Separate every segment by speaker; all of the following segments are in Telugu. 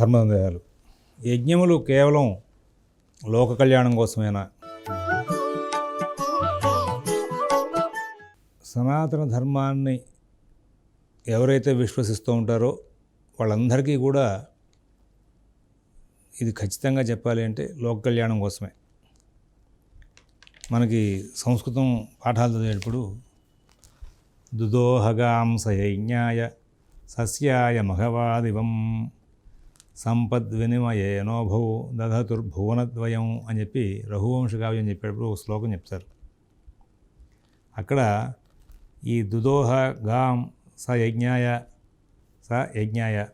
Speaker 1: ధర్మదేహాలు యజ్ఞములు కేవలం లోక కళ్యాణం కోసమేనా? సనాతన ధర్మాన్ని ఎవరైతే విశ్వసిస్తూ ఉంటారో వాళ్ళందరికీ కూడా ఇది ఖచ్చితంగా చెప్పాలి అంటే లోక కళ్యాణం కోసమే. మనకి సంస్కృతం పాఠాలు చదివేటప్పుడు దుదోహగాంసయజ్ఞాయ సస్యాయ మఘవాదివం సంపద్వినిమయేనోభౌ దధతుర్భువనద్వయం అని చెప్పి రఘువంశ కావ్యం చెప్పేటప్పుడు ఒక శ్లోకం చెప్తారు. అక్కడ ఈ దుదోహ గాం స యజ్ఞాయ స యజ్ఞాయ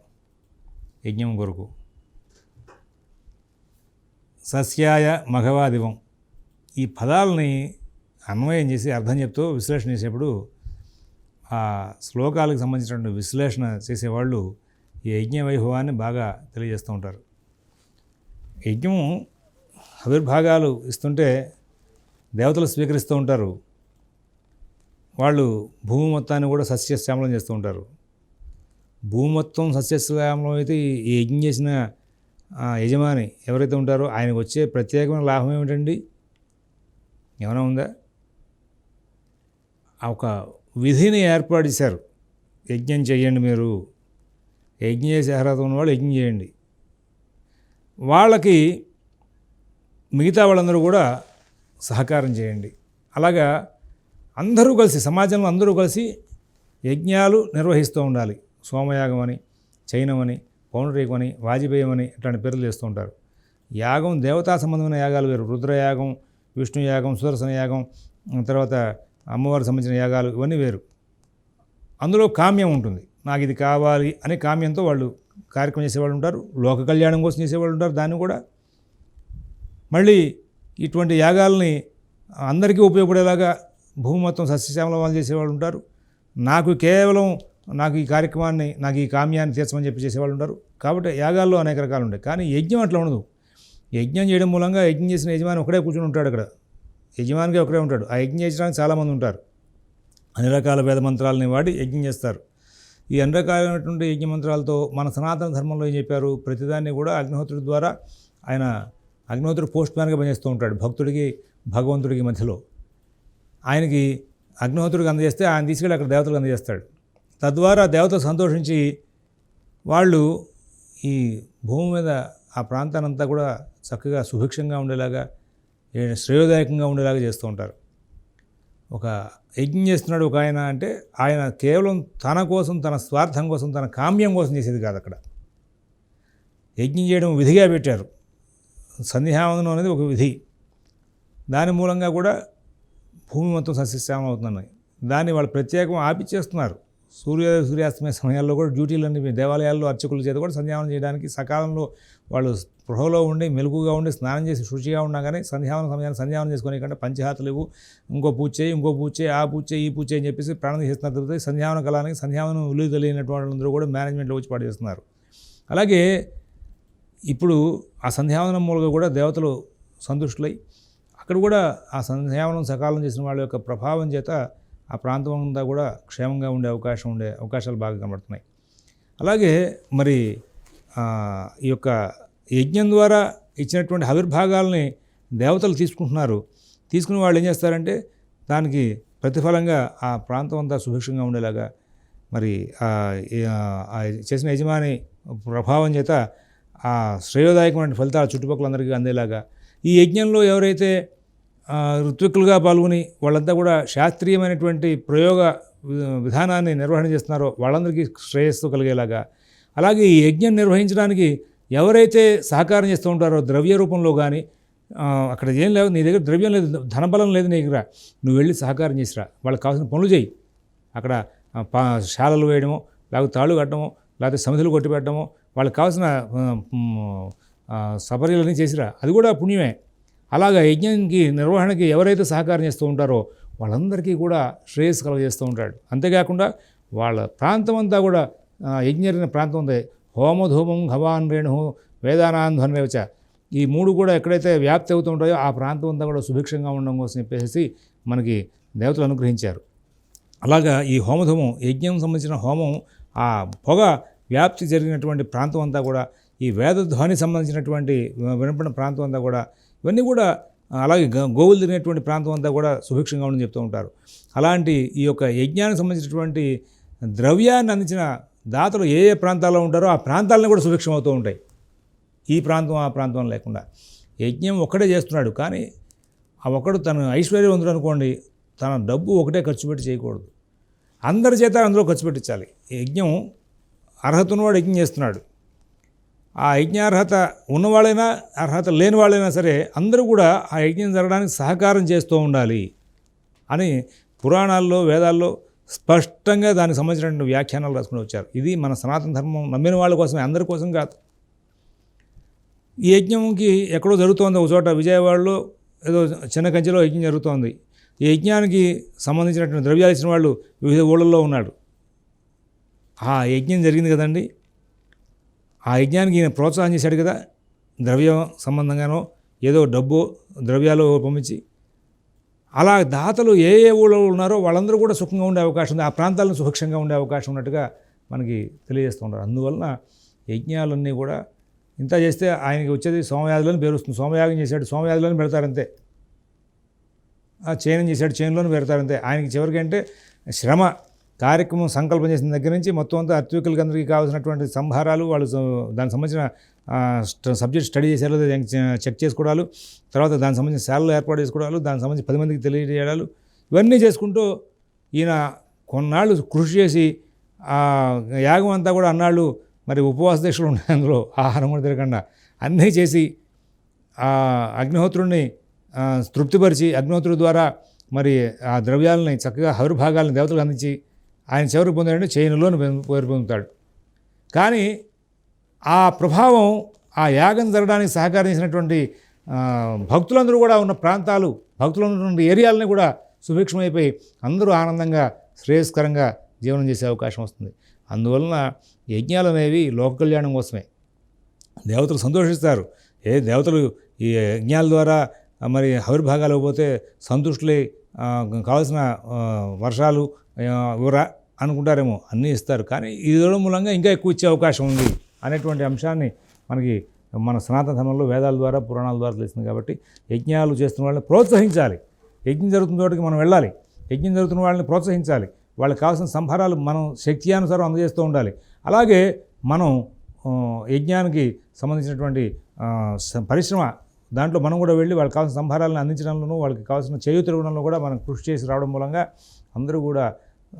Speaker 1: యజ్ఞం కొరకు. సస్యాయ మఘవాదివం. ఈ పదాలని అన్వయం చేసి అర్థం చెప్తూ విశ్లేషణ చేసేప్పుడు ఆ శ్లోకాలకు సంబంధించినటువంటి విశ్లేషణ చేసేవాళ్ళు ఈ యజ్ఞ వైభవాన్ని బాగా తెలియజేస్తూ ఉంటారు. యజ్ఞం ఆవిర్భాగాలు ఇస్తుంటే దేవతలు స్వీకరిస్తూ ఉంటారు. వాళ్ళు భూమి మొత్తాన్ని కూడా సస్యశ్యామలం చేస్తూ ఉంటారు. భూమి మొత్తం సస్యశ్యామలం అయితే ఈ యజ్ఞం చేసిన యజమాని ఎవరైతే ఉంటారో ఆయనకు వచ్చే ప్రత్యేకమైన లాభం ఏమిటండి? ఏమైనా ఉందా? ఆ ఒక విధిని ఏర్పాటు చేశారు. యజ్ఞం చేయండి మీరు. యజ్ఞం చేసే అర్హత ఉన్నవాళ్ళు యజ్ఞం చేయండి. వాళ్ళకి మిగతా వాళ్ళందరూ కూడా సహకారం చేయండి. అలాగా అందరూ కలిసి సమాజంలో అందరూ కలిసి యజ్ఞాలు నిర్వహిస్తూ ఉండాలి. సోమయాగం అని చైనం అని పౌనరేకం అని వాజపేయం అని ఇట్లాంటి పేర్లు చేస్తూ ఉంటారు. యాగం దేవతా సంబంధమైన యాగాలు వేరు. రుద్రయాగం విష్ణు యాగం సుదర్శన యాగం తర్వాత అమ్మవారికి సంబంధించిన యాగాలు ఇవన్నీ వేరు. అందులో కామ్యం ఉంటుంది. నాకు ఇది కావాలి అనే కామ్యంతో వాళ్ళు కార్యక్రమం చేసేవాళ్ళు ఉంటారు లోక కళ్యాణం కోసం చేసేవాళ్ళు ఉంటారు దాన్ని కూడా. మళ్ళీ ఇటువంటి యాగాల్ని అందరికీ ఉపయోగపడేలాగా భూమి మొత్తం సస్యశ్యామలం చేసేవాళ్ళు ఉంటారు. నాకు కేవలం నాకు ఈ కార్యక్రమాన్ని నాకు ఈ కామ్యాన్ని తీర్చమని చెప్పి చేసేవాళ్ళు ఉంటారు. కాబట్టి యాగాల్లో అనేక రకాలు ఉంటాయి. కానీ యజ్ఞం అట్లా ఉండదు. యజ్ఞం చేయడం మూలంగా యజ్ఞం చేసిన యజమాని ఒకడే కూర్చొని ఉంటాడు అక్కడ. యజమానిగా ఒకడే ఉంటాడు. ఆ యజ్ఞం చేయడానికి చాలామంది ఉంటారు. అన్ని రకాల వేద మంత్రాలని వాడి యజ్ఞం చేస్తారు. ఈ అన్ని రకాలైనటువంటి మన సనాతన ధర్మంలో ఏం చెప్పారు? ప్రతిదాన్ని కూడా అగ్నిహోత్రుడి ద్వారా ఆయన అగ్నిహోత్రుడు పోస్ట్ మ్యాన్గా పనిచేస్తూ ఉంటాడు భక్తుడికి భగవంతుడికి మధ్యలో. ఆయనకి అగ్నిహోత్రుడికి అందజేస్తే ఆయన తీసుకెళ్ళి అక్కడ దేవతలకు అందజేస్తాడు. తద్వారా దేవతలు సంతోషించి వాళ్ళు ఈ భూమి మీద ఆ ప్రాంతానంతా కూడా చక్కగా సుభిక్షంగా ఉండేలాగా శ్రేయోదాయకంగా ఉండేలాగా చేస్తూ ఉంటారు. ఒక యజ్ఞం చేస్తున్నాడు ఒక ఆయన అంటే ఆయన కేవలం తన కోసం తన స్వార్థం కోసం తన కామ్యం కోసం చేసేది కాదు అక్కడ. యజ్ఞం చేయడం విధిగా పెట్టారు. సంధ్యావందనం అనేది ఒక విధి. దాని మూలంగా కూడా భూమి మొత్తం సస్యశ్యామం అవుతున్నాయి దాన్ని వాళ్ళు ప్రత్యేకం ఆపిచ్చేస్తున్నారు. సూర్య సూర్యాస్తమయ సమయాల్లో కూడా డ్యూటీలన్నీ దేవాలయాల్లో అర్చకుల చేత కూడా సంధ్యావనం చేయడానికి సకాలంలో వాళ్ళు స్పృహలో ఉండి మెలుగుగా ఉండి స్నానం చేసి శుచిగా ఉన్నా కానీ సంధ్యావనం సమయాన్ని సంధ్యావనం చేసుకునే కంటే పంచహాతలు ఇవ్వు ఇంకో పూజ చేయి ఇంకో పూజ చేయి ఆ పూజ చేయి ఈ పూజ చేయి అని చెప్పేసి ప్రాణం చేస్తున్న తర్వాత సంధ్యావన కాలానికి సంధ్యావనం విలువ తెలియనటువంటి వాళ్ళందరూ కూడా మేనేజ్మెంట్లో వచ్చి పాటు చేస్తున్నారు అలాగే ఇప్పుడు ఆ సంధ్యావనం మూలంగా కూడా దేవతలు సంతుష్టులై అక్కడ కూడా ఆ సంధ్యావనం సకాలం చేసిన వాళ్ళ యొక్క ప్రభావం చేత ఆ ప్రాంతం అంతా కూడా క్షేమంగా ఉండే అవకాశం ఉండే అవకాశాలు బాగా కనబడుతున్నాయి. అలాగే మరి ఈ యొక్క యజ్ఞం ద్వారా ఇచ్చినటువంటి ఆవిర్భాగాల్ని దేవతలు తీసుకుంటున్నారు. తీసుకుని వాళ్ళు ఏం చేస్తారంటే దానికి ప్రతిఫలంగా ఆ ప్రాంతం అంతా సుభిక్షంగా ఉండేలాగా మరి ఆ చేసిన యజమాని ప్రభావం చేత ఆ శ్రేయోదాయకమైన ఫలితాలు చుట్టుపక్కలందరికీ అందేలాగా ఈ యజ్ఞంలో ఎవరైతే ఋత్విక్కులుగా పాల్గొని వాళ్ళంతా కూడా శాస్త్రీయమైనటువంటి ప్రయోగ విధానాన్ని నిర్వహణ చేస్తున్నారో వాళ్ళందరికీ శ్రేయస్సు కలిగేలాగా. అలాగే ఈ యజ్ఞం నిర్వహించడానికి ఎవరైతే సహకారం చేస్తూ ఉంటారో ద్రవ్య రూపంలో కానీ అక్కడ ఏం లేదు నీ దగ్గర ద్రవ్యం లేదు ధనబలం లేదు నీ దగ్గర నువ్వు వెళ్ళి సహకారం చేసిరా వాళ్ళకి కావాల్సిన పనులు చేయి. అక్కడ పా శాలలు వేయడమో లేకపోతే తాళ్ళు కట్టడమో లేకపోతే సమిధులు కొట్టి పెట్టడమో వాళ్ళకి కావాల్సిన సపర్యలన్నీ చేసిరా. అది కూడా పుణ్యమే. అలాగా యజ్ఞంకి నిర్వహణకి ఎవరైతే సహకారం చేస్తూ ఉంటారో వాళ్ళందరికీ కూడా శ్రేయస్సు కలగజేస్తూ ఉంటాడు. అంతేకాకుండా వాళ్ళ ప్రాంతం అంతా కూడా యజ్ఞ జరిగిన ప్రాంతం ఉంది. హోమధూమం భవాన్ రేణు వేదానాంధ్వన్వేచ ఈ మూడు కూడా ఎక్కడైతే వ్యాప్తి అవుతూ ఉంటాయో ఆ ప్రాంతం అంతా కూడా సుభిక్షంగా ఉండడం కోసం చెప్పేసి మనకి దేవతలు అనుగ్రహించారు. అలాగా ఈ హోమధూమం యజ్ఞం సంబంధించిన హోమం ఆ పొగ వ్యాప్తి జరిగినటువంటి ప్రాంతం అంతా కూడా ఈ వేదధ్వని సంబంధించినటువంటి వినపడిన ప్రాంతం అంతా కూడా ఇవన్నీ కూడా అలాగే గ- గోవులు తినేటువంటి ప్రాంతం అంతా కూడా సుభిక్షంగా ఉందని చెప్తూ ఉంటారు. అలాంటి ఈ యొక్క యజ్ఞానికి సంబంధించినటువంటి ద్రవ్యాన్ని అందించిన దాతలు ఏ ఏ ప్రాంతాల్లో ఉంటారో ఆ ప్రాంతాలను కూడా సుభిక్షం అవుతూ ఉంటాయి. ఈ ప్రాంతం ఆ ప్రాంతం లేకుండా. యజ్ఞం ఒక్కడే చేస్తున్నాడు కానీ ఆ ఒక్కడు తన ఐశ్వర్యవంతుడు అనుకోండి తన డబ్బు ఒకటే ఖర్చు పెట్టి చేయకూడదు. అందరి చేత అందులో ఖర్చు పెట్టించాలి. యజ్ఞం అర్హత ఉన్నవాడు యజ్ఞం చేస్తున్నాడు. ఆ యజ్ఞార్హత ఉన్నవాళ్ళైనా అర్హత లేని వాళ్ళైనా సరే అందరూ కూడా ఆ యజ్ఞం జరగడానికి సహకారం చేస్తూ ఉండాలి అని పురాణాల్లో వేదాల్లో స్పష్టంగా దానికి సంబంధించినటువంటి వ్యాఖ్యానాలు రాసుకుని వచ్చారు. ఇది మన సనాతన ధర్మం నమ్మిన వాళ్ళ కోసమే అందరి కోసం కాదు. ఈ యజ్ఞంకి ఎక్కడో జరుగుతోంది ఒక చోట విజయవాడలో ఏదో చిన్న కంచెలో యజ్ఞం జరుగుతోంది. ఈ యజ్ఞానికి సంబంధించినటువంటి ద్రవ్యాలు ఇచ్చిన వాళ్ళు వివిధ ఊళ్ళల్లో ఉన్నాడు. ఆ యజ్ఞం జరిగింది కదండి? ఆ యజ్ఞానికి ఈయన ప్రోత్సాహం చేశాడు కదా ద్రవ్యం సంబంధంగానో ఏదో డబ్బు ద్రవ్యాలు పంపించి. అలా దాతలు ఏ ఏ ఊళ్ళో ఉన్నారో వాళ్ళందరూ కూడా సుఖంగా ఉండే అవకాశం ఉంది. ఆ ప్రాంతాలను సుభిక్షంగా ఉండే అవకాశం ఉన్నట్టుగా మనకి తెలియజేస్తున్నారు అందువలన యజ్ఞాలన్నీ కూడా ఇంత చేస్తే ఆయనకి వచ్చేది సోమయాదులను పేరుస్తుంది సోమయాగం చేశాడు సోమయాదులను పెడతారంతే ఆ చైనం చేశాడు చైన్లోనే పెడతారంతే ఆయనకి చివరికి అంటే శ్రమ. కార్యక్రమం సంకల్పం చేసిన దగ్గర నుంచి మొత్తం అంతా అత్వికులకి అందరికీ కావాల్సినటువంటి సంభారాలు వాళ్ళు దానికి సంబంధించిన సబ్జెక్ట్ స్టడీ చేశారో చెక్ చేసుకోవడాలు తర్వాత దానికి సంబంధించిన శాలలు ఏర్పాటు చేసుకోవడాలు దానికి సంబంధించి పది మందికి తెలియజేయడాలు ఇవన్నీ చేసుకుంటూ ఈయన కొన్నాళ్ళు కృషి చేసి ఆ యాగం అంతా కూడా అన్నాళ్ళు మరి ఉపవాస దీక్షలు ఉన్నాయి అందులో ఆహారం కూడా తిరగకుండా అన్నీ చేసి ఆ అగ్నిహోత్రుడిని తృప్తిపరిచి అగ్నిహోత్రుడి ద్వారా మరి ఆ ద్రవ్యాలని చక్కగా హవిర్భాగాలను దేవతలకు అందించి ఆయన చివరికి పొందాడంటే చైనలోని పేరు పొందుతాడు కానీ ఆ ప్రభావం ఆ యాగం జరగడానికి సహకరించినటువంటి భక్తులందరూ కూడా ఉన్న ప్రాంతాలు భక్తులు ఉన్నటువంటి ఏరియాలని కూడా సుభిక్షమైపోయి అందరూ ఆనందంగా శ్రేయస్కరంగా జీవనం చేసే అవకాశం వస్తుంది. అందువలన యజ్ఞాలు అనేవి లోక కళ్యాణం కోసమే. దేవతలు సంతోషిస్తారు. ఏ దేవతలు ఈ యజ్ఞాల ద్వారా మరి హవిర్భాగాలు పోతే సంతుష్టులై కావలసిన కావాల్సిన వర్షాలు ఆ, అనుకుంటారేమో అన్నీ ఇస్తారు. కానీ ఇది ఇవ్వడం మూలంగా ఇంకా ఎక్కువ ఇచ్చే అవకాశం ఉంది అనేటువంటి అంశాన్ని మనకి మన సనాతన ధర్మంలో వేదాల ద్వారా పురాణాల ద్వారా తెలిసింది కాబట్టి యజ్ఞాలు చేస్తున్న వాళ్ళని ప్రోత్సహించాలి. యజ్ఞం జరుగుతున్న చోటికి మనం వెళ్ళాలి. యజ్ఞం జరుగుతున్న వాళ్ళని ప్రోత్సహించాలి. వాళ్ళకి కావాల్సిన సంభారాలు మనం శక్తియానుసారం అందజేస్తూ ఉండాలి. అలాగే మనం యజ్ఞానికి సంబంధించినటువంటి పరిశ్రమ దాంట్లో మనం కూడా వెళ్ళి వాళ్ళకి కావాల్సిన సంభారాలను అందించడంలోనూ వాళ్ళకి కావాల్సిన చేయూత కూడా మనం కృషి చేసి రావడం మూలంగా అందరూ కూడా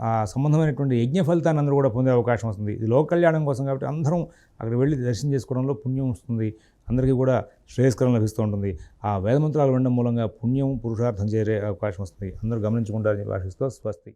Speaker 1: ఆ సంబంధమైనటువంటి యజ్ఞ ఫలితాన్ని అందరూ కూడా పొందే అవకాశం వస్తుంది. ఇది లోక కళ్యాణం కోసం కాబట్టి అందరం అక్కడ వెళ్ళి దర్శనం చేసుకోవడంలో పుణ్యం వస్తుంది. అందరికీ కూడా శ్రేయస్కరం లభిస్తూ ఉంటుంది. ఆ వేదమంత్రాలు వినడం మూలంగా పుణ్యం పురుషార్థం చేరే అవకాశం వస్తుంది. అందరూ గమనించుకుంటారని భాషిస్తూ స్వస్తి.